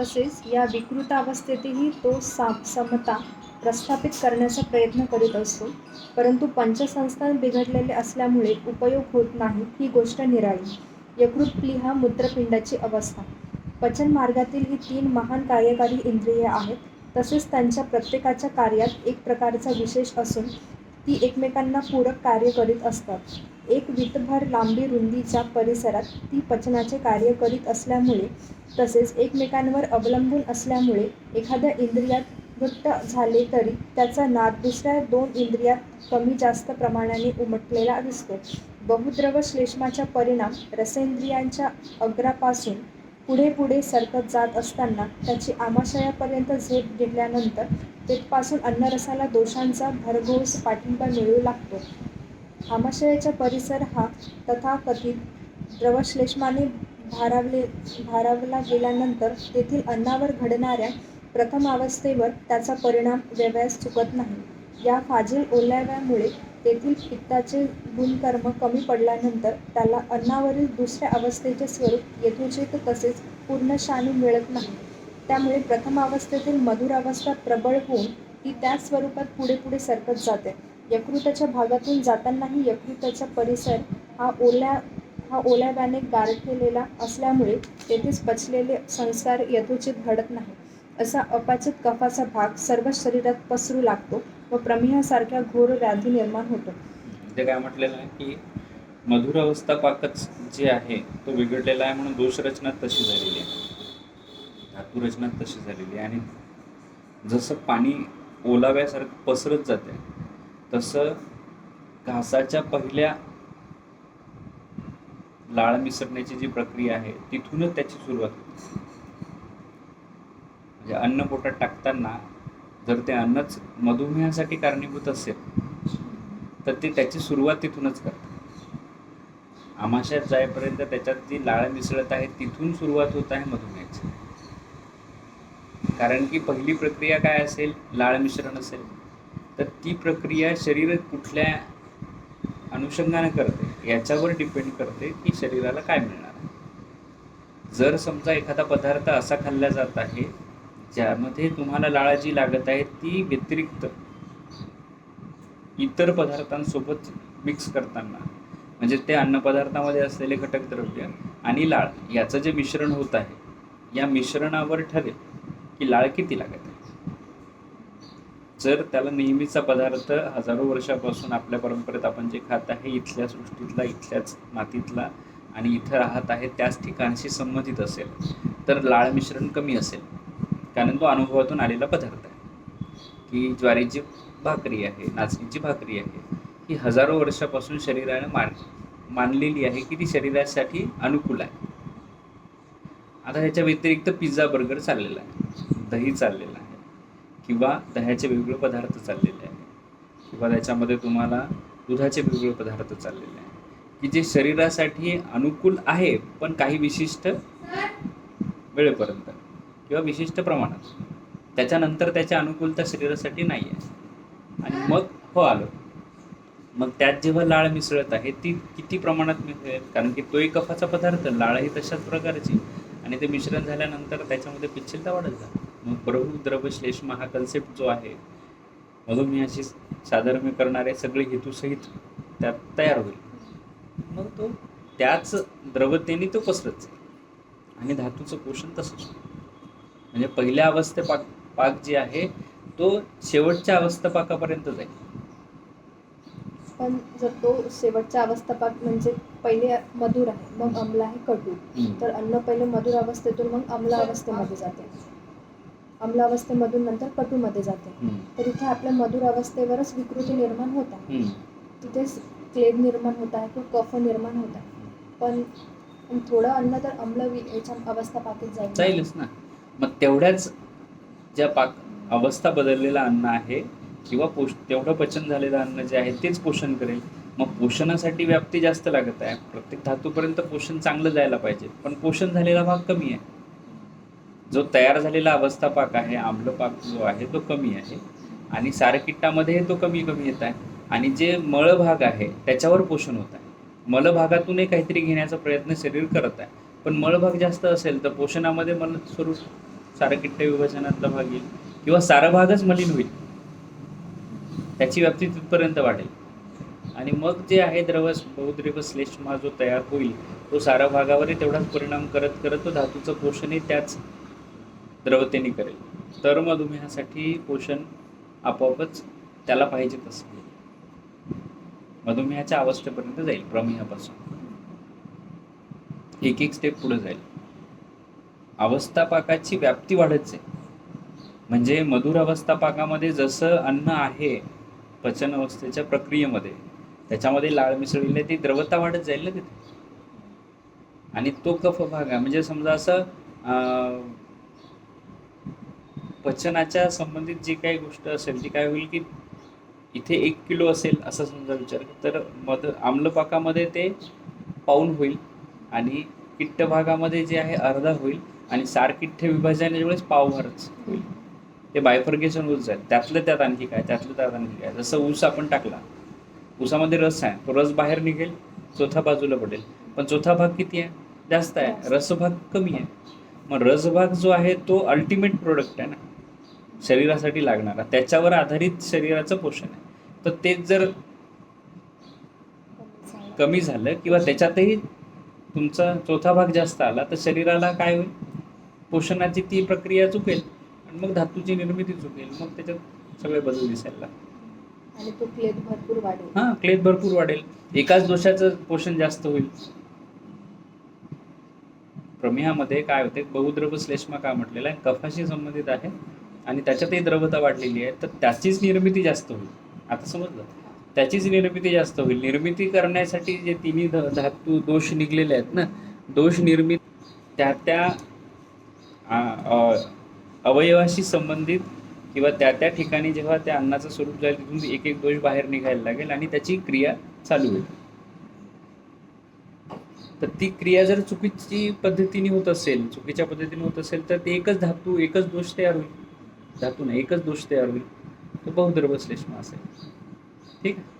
तसेच या विकृतावस्थेतही तो सा समता प्रस्थापित करण्याचा प्रयत्न करीत असतो. परंतु पंचसंस्थान बिघडलेले असल्यामुळे उपयोग होत नाही ही गोष्ट निराळी. यकृत प्लिहा मूत्रपिंडाची अवस्था. पचन मार्गातील ही तीन महान कार्यकारी इंद्रिये आहेत. तसेच त्यांच्या प्रत्येकाच्या कार्यात एक प्रकारचा विशेष असून ती एकमेकांना पूरक कार्य करीत असतात. एक विटभर लांबी रुंदीच्या परिसरात ती पचनाचे कार्य करीत असल्यामुळे तसेच एकमेकांवर अवलंबून असल्यामुळे एखाद्या इंद्रियात घट्ट झाले तरी त्याचा नाद दुसऱ्या दोन इंद्रियात कमी जास्त प्रमाणाने उमटलेला दिसतो. बहुद्रव श्लेष्माचा परिणाम रसेंद्रियांच्या अग्रापासून पुढे पुढे सरकत जात असताना त्याची आमाशयापर्यंत झेप घेतल्यानंतर तेथपासून अन्नरसाला दोषांचा भरघोस पाठिंबा मिळू लागतो. आमाशयाचा परिसर हा तथाकथित द्रवश्लेष्माने भारावले भारावला गेल्यानंतर तेथील अन्नावर घडणाऱ्या प्रथम अवस्थेवर त्याचा परिणाम व्यवयास चुकत नाही. या फाजील ओलाव्यामुळे तेथील पित्ताचे गुणकर्म कमी पडल्यानंतर त्याला अन्नावरील दुसऱ्या अवस्थेचे स्वरूप यथोचित तसेच पूर्ण शाणू मिळत नाही. त्यामुळे प्रथम अवस्थेतील मधुर अवस्था प्रबळ होऊन ती त्याच स्वरूपात पुढे पुढे सरकत जाते. यकृताच्या भागातून जातानाही यकृताचा परिसर हा ओल्या हा ओल्याव्याने गारठलेला असल्यामुळे तेथेच पचलेले संस्कार यथोचित घडत नाही. असा अपाचित कफाचा भाग सर्व शरीरात पसरू लागतो व प्रमेहासारख्या घोर व्याधी निर्माण होतो. ते काय म्हटलेलं आहे की मधुर अवस्था पाकच जे आहे तो बिघडलेला आहे म्हणून दोषरचना तशी झालेली आहे. धातुरचना तशी झालेली आहे. आणि जसं पाणी ओलाव्यासारखं पसरत जाते तसं घासाच्या पहिल्या लाळ मिसळण्याची जी प्रक्रिया आहे तिथूनच त्याची सुरुवात होते. म्हणजे अन्न पोटात टाकताना जर ते अन्नच मधुमेहासाठी कारणीभूत असेल तर ते त्याची सुरुवात तिथूनच करतात. आमाशात जाईपर्यंत त्याच्यात जी लाळ मिसळत आहे तिथून सुरुवात होत आहे मधुमेहाची. कारण की पहिली प्रक्रिया काय असेल? लाळ मिश्रण असेल. तर ती प्रक्रिया शरीर कुठल्या अनुषंगाने करते याच्यावर डिपेंड करते की शरीराला काय मिळणार. आहे जर समजा एखादा पदार्थ असा खाल्ला जात आहे ज्यामध्ये तुम्हाला लाळ जी लागत आहे ती व्यतिरिक्त इतर पदार्थांसोबत मिक्स करताना म्हणजे ते अन्नपदार्थामध्ये असलेले घटक द्रव्य आणि लाळ याचं जे मिश्रण होत आहे या मिश्रणावर ठरेल की लाळ किती लागत आहे? जर त्याला नेहमीचा पदार्थ हजारो वर्षापासून आपल्या परंपरेत आपण जे खात आहे इथल्या सृष्टीतला इथल्याच मातीतला आणि इथं राहत आहे त्याच ठिकाणशी संबंधित असेल तर लाळ मिश्रण कमी असेल. कारण तो अनुभवातून आलेला पदार्थ आहे. की ज्वारीची भाकरी आहे नाचणीची भाकरी आहे ही हजारो वर्षापासून शरीराने मान मानलेली आहे की ती शरीरासाठी अनुकूल आहे. आता ह्याच्या व्यतिरिक्त पिझ्झा बर्गर चाललेला आहे. दही चाललेला आहे. किंवा दह्याचे वेगवेगळे पदार्थ चाललेले आहे. किंवा त्याच्यामध्ये तुम्हाला दुधाचे वेगवेगळे पदार्थ चाललेले आहे. की जे शरीरासाठी अनुकूल आहे पण काही विशिष्ट वेळेपर्यंत किंवा विशिष्ट प्रमाणात. त्याच्यानंतर त्याची अनुकूलता शरीरासाठी नाही आहे. आणि मग हो आलो. मग त्यात जेव्हा लाळ मिसळत आहे ती किती प्रमाणात मिसळेल? कारण की तोही कफाचा पदार्थ लाळ ही तशाच प्रकारची. आणि ते मिश्रण झाल्यानंतर त्याच्यामध्ये पिच्छलता वाढत जाते. मग प्रभू द्रव श्लेष्मा हा कन्सेप्ट जो आहे मधुमेहाशी साधर्म्य करणारे सगळे हेतूसहित त्यात तयार होईल. मग तो? त्याच द्रवतेने तो पसरत जाईल. आणि धातूचं पोषण तसंच. म्हणजे पहिल्या अवस्थे पाक पाक जे आहे तो शेवटच्या अवस्थापाकापर्यंत जाईल. पण जर तो शेवटच्या अवस्थापाक म्हणजे पहिले मधुर आहे मग अम्ल आहे कटू तर अन्न पहिले मधुर अवस्थेतून मग अम्ल अवस्थेमध्ये जाते. अम्ल अवस्थेमधून नंतर कटूमध्ये जाते. तर इथे आपल्या मधुर अवस्थेवरच विकृती निर्माण होत आहे. तिथेच क्लेद निर्माण होत आहे किंवा कफ निर्माण होत आहे. पण थोडं अन्न तर अम्ल याच्या अवस्था पाकीत जाईल. जाईलच ना. मग तेवढ्याच ज्या पाक अवस्था बदललेलं अन्न आहे किंवा पोष तेवढं पचन झालेलं अन्न जे आहे तेच पोषण करेल. मग पोषणासाठी व्याप्ती जास्त लागत आहे. प्रत्येक धातूपर्यंत पोषण चांगलं जायला पाहिजे. पण पोषण झालेला भाग कमी आहे. जो तयार झालेला अवस्था पाक आहे आम्ल पाक जो आहे तो कमी आहे. आणि सारकिट्टामध्ये तो कमी कमी येत आहे. आणि जे मळ भाग आहे त्याच्यावर पोषण होत आहे. मलभागातूनही काहीतरी घेण्याचा प्रयत्न शरीर करत आहे. पण मळभाग जास्त असेल तर पोषणामध्ये मल स्वरूप सारकिट्ट विभाजनातला भाग येईल किंवा सारा भागच मलिन होईल. त्याची व्याप्ती तिथपर्यंत वाढेल. आणि मग जे आहे द्रव बहुद्रव श्लेष्मा जो तयार होईल तो सारा भागावरही तेवढाच परिणाम करत करत तो धातूचं पोषणही त्याच द्रवतेने करेल. तर मधुमेहासाठी पोषण आपोआपच त्याला पाहिजे तसं मधुमेहाच्या अवस्थेपर्यंत जाईल प्रमेहापासून एक एक स्टेप पुढे जाईल. अवस्थापाकाची व्याप्ती वाढत जाईल. म्हणजे मधुर अवस्था पाकामध्ये जसं अन्न आहे पचन अवस्थेच्या प्रक्रियेमध्ये त्याच्यामध्ये लाळ मिसळलेली ती द्रवता वाढत जाईल ना तिथे. आणि तो कफ भाग आहे. म्हणजे समजा असं अं, पचनाच्या संबंधित जी काही गोष्ट असेल ती काय होईल की इथे एक किलो असेल असं समजा विचार तर मध आम्लपाकामध्ये ते पाऊन होईल आणि किट्ट भागामध्ये जे आहे अर्धा होईल आणि सारकिठ्ठे विभाजनाच्या वेळेस पावभरच होईल. ते बायफर्गेशन होत जाईल. त्यातलं त्यात आणखी काय त्यातलं त्यात आणखी काय. जसं ऊस आपण टाकला ऊसामध्ये रस आहे तो रस बाहेर निघेल चौथा बाजूला पडेल. पण चौथा भाग किती आहे? जास्त आहे. रसभाग कमी आहे. मग रसभाग जो आहे तो अल्टिमेट प्रोडक्ट आहे ना. शरीरासाठी लागणारा त्याच्यावर आधारित शरीराचं पोषण आहे. तर तेच जर कमी झालं किंवा त्याच्यातही तुमचा चौथा भाग जास्त आला तर शरीराला काय होईल? पोषणाची ती प्रक्रिया चुकेल आणि मग धातूची निर्मिती चुकेल. मग त्याच्यात सगळे बदल दिसायला. आणि तो क्लेद भरपूर वाढेल. हा क्लेद भरपूर वाढेल. एकाच दोषाचं पोषण जास्त होईल. प्रमेहामध्ये काय होते? बहुद्रव श्लेष्मा का म्हटलेला आहे. कफाशी संबंधित आहे. आणि त्याच्यातही द्रवता वाढलेली आहे तर त्याचीच निर्मिती जास्त होईल. आता समजलं? त्याचीच निर्मिती जास्त होईल. निर्मिती करण्यासाठी जे तिन्ही ध- धातू दोष निघलेले आहेत ना दोष निर्मित त्या त्या अवयवाशी संबंधित किंवा त्या त्या ठिकाणी जेव्हा त्या अन्नाचं स्वरूप जाईल तिथून एक एक दोष बाहेर निघायला लागेल आणि त्याची क्रिया चालू होईल. तर ती क्रिया जर चुकीची पद्धतीने होत असेल चुकीच्या पद्धतीने होत असेल तर ते एकच धातू एकच दोष तयार होईल. त्यातून एकच दोष तयार होईल. तो बहुद्रव श्लेष्म असेल ठीक आहे?